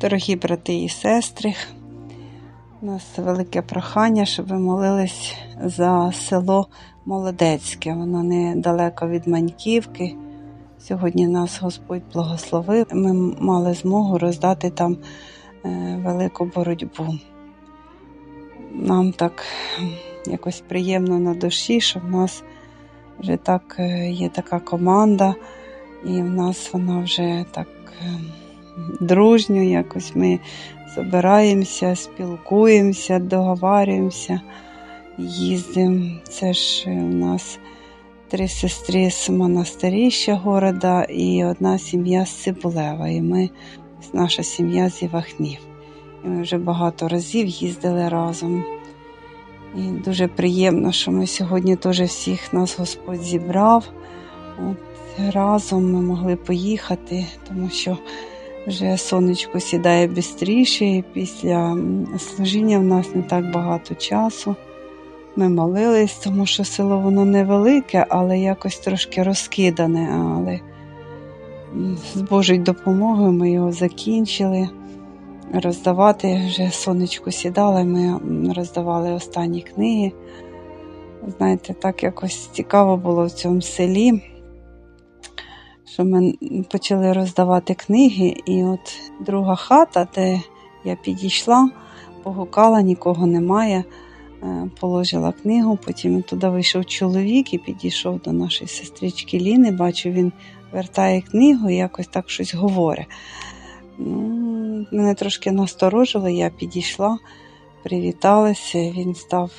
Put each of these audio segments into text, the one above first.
Дорогі брати і сестри, у нас велике прохання, щоб ви молились за село Молодецьке. Воно недалеко від Маньківки. Сьогодні нас Господь благословив. Ми мали змогу роздати там е, велику боротьбу. Нам так якось приємно на душі, що в нас вже так е, є така команда, і в нас вона вже так е, дружньо якось ми збираємося, спілкуємося, договарюємося, їздимо. Це ж у нас три сестри з монастиріща города і одна сім'я з Цибулева. І ми, наша сім'я з Івахнів. І ми вже багато разів їздили разом. І дуже приємно, що ми сьогодні теж всіх нас Господь зібрав. От разом ми могли поїхати, тому що вже сонечко сідає швидше, і після служіння в нас не так багато часу. Ми молились, тому що село воно невелике, але якось трошки розкидане. Але з Божою допомогою ми його закінчили. Роздавати вже сонечко сідало, ми роздавали останні книги. Знаєте, так якось цікаво було в цьому селі що ми почали роздавати книги, і от друга хата, де я підійшла, погукала, нікого немає. е, Положила книгу, потім туди вийшов чоловік і підійшов до нашої сестрички Ліни. Бачу, він вертає книгу і якось так щось говорить. Ну, мене трошки насторожило, я підійшла, привіталася, він став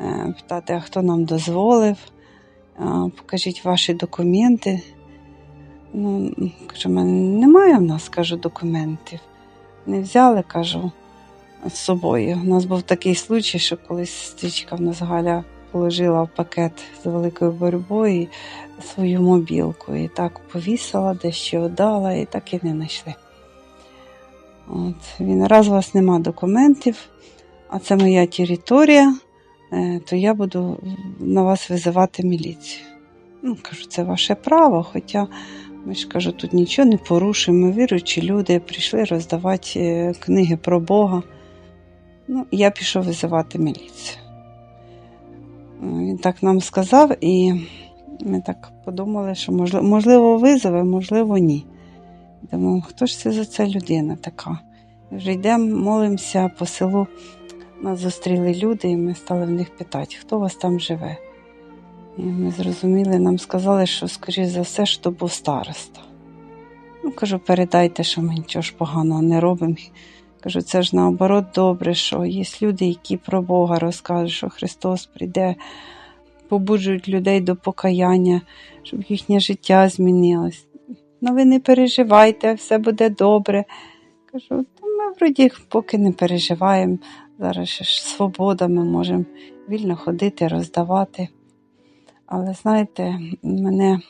е, питати, а хто нам дозволив. Покажіть ваші документи. Ну, кажу, мене немає в нас, кажу, документів. Не взяли, кажу, з собою. У нас був такий случай, що колись сестричка в нас Галя положила в пакет з великою боротьбою свою мобілку. І так повісила, дещо дала, і так і не знайшли. От, він раз у вас нема документів, а це моя територія, е, то я буду на вас визивати міліцію. Ну, кажу, це ваше право, хоча ми ж кажу, тут нічого не порушуємо. Віруючі люди прийшли роздавати е, книги про Бога. Ну, я пішов визивати міліцію. Е, Він так нам сказав, і ми так подумали, що можливо, можливо визове, можливо, ні. Думаю, хто ж це за ця людина така? Вже йдемо, молимося по селу. Нас зустріли люди, і ми стали в них питати, хто у вас там живе. І ми зрозуміли, нам сказали, що, скоріш за все, що був староста. Ну, кажу, передайте, що ми нічого ж поганого не робимо. Кажу, це ж наоборот добре, що є люди, які про Бога розкажуть, що Христос прийде, побуджують людей до покаяння, щоб їхнє життя змінилось. Ну, ви не переживайте, все буде добре. Кажу, ми вроді поки не переживаємо. Зараз ж свобода, ми можемо вільно ходити, роздавати. Але знаєте, мене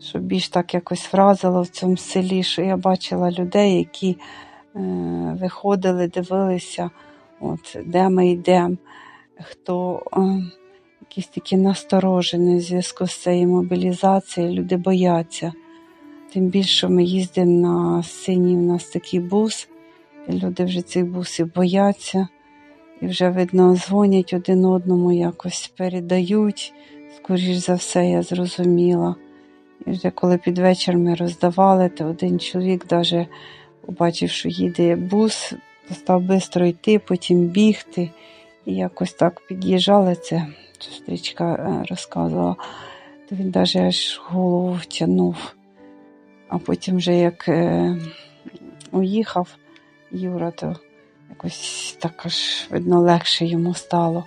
що більш так якось вразило в цьому селі, що я бачила людей, які е, виходили, дивилися, от, де ми йдемо, хто е, якісь такі насторожені в зв'язку з цією мобілізацією, люди бояться. Тим більше ми їздимо на синій, у нас такий бус, і люди вже цих бусів бояться, і вже видно, дзвонять один одному, якось передають скоріш за все, я зрозуміла. І вже коли під вечір ми роздавали, то один чоловік, навіть побачив, що їде бус, став швидко йти, потім бігти. І якось так під'їжджали, це сестричка е, розказувала, то він навіть аж голову втягнув. А потім, вже як е, уїхав Юра, то якось так аж видно легше йому стало.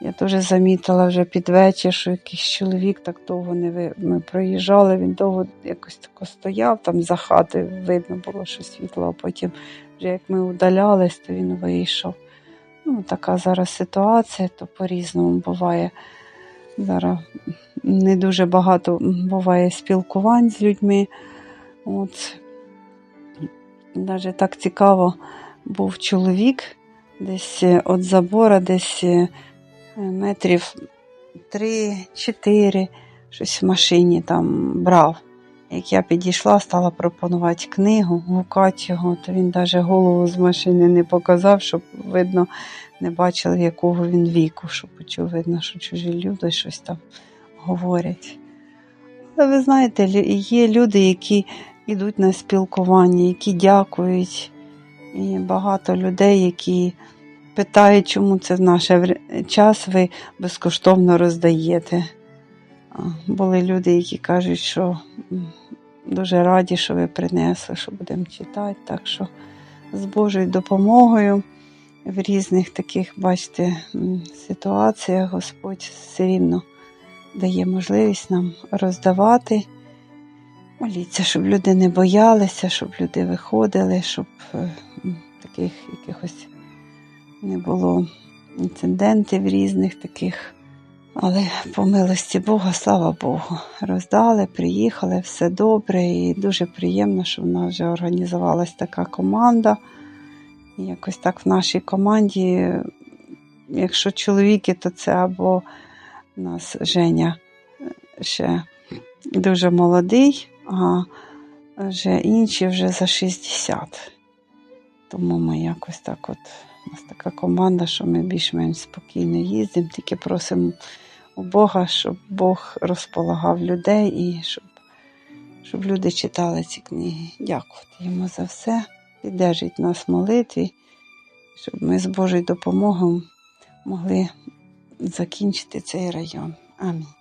Я теж замітила вже під вечір, що якийсь чоловік так довго не ви... ми проїжджали, він довго якось тако стояв там за хатою, видно було, що світло, а потім, вже як ми удалялись, то він вийшов. Ну, така зараз ситуація, то по-різному буває. Зараз не дуже багато буває спілкувань з людьми. От. Навіть так цікаво був чоловік десь від забора, десь е, метрів 3-4 щось в машині там брав. Як я підійшла, стала пропонувати книгу, гукати його, то він навіть голову з машини не показав, щоб видно, не бачили, якого він віку, щоб почув видно, що чужі люди щось там говорять. Але ви знаєте, є люди, які йдуть на спілкування, які дякують. І багато людей, які питають, чому це в наш час ви безкоштовно роздаєте. Були люди, які кажуть, що дуже раді, що ви принесли, що будемо читати. Так що з Божою допомогою в різних таких, бачите, ситуаціях Господь все рівно дає можливість нам роздавати. Моліться, щоб люди не боялися, щоб люди виходили, щоб е, таких якихось не було інцидентів різних таких. Але по милості Бога, слава Богу, роздали, приїхали, все добре, і дуже приємно, що в нас вже організувалась така команда. І якось так в нашій команді, якщо чоловіки, то це або у нас Женя ще дуже молодий, а вже інші вже за 60. Тому ми якось так от, у нас така команда, що ми більш-менш спокійно їздимо, тільки просимо у Бога, щоб Бог розполагав людей і щоб, щоб люди читали ці книги. Дякувати йому за все. Піддержить нас в молитві, щоб ми з Божою допомогою могли закінчити цей район. Амінь.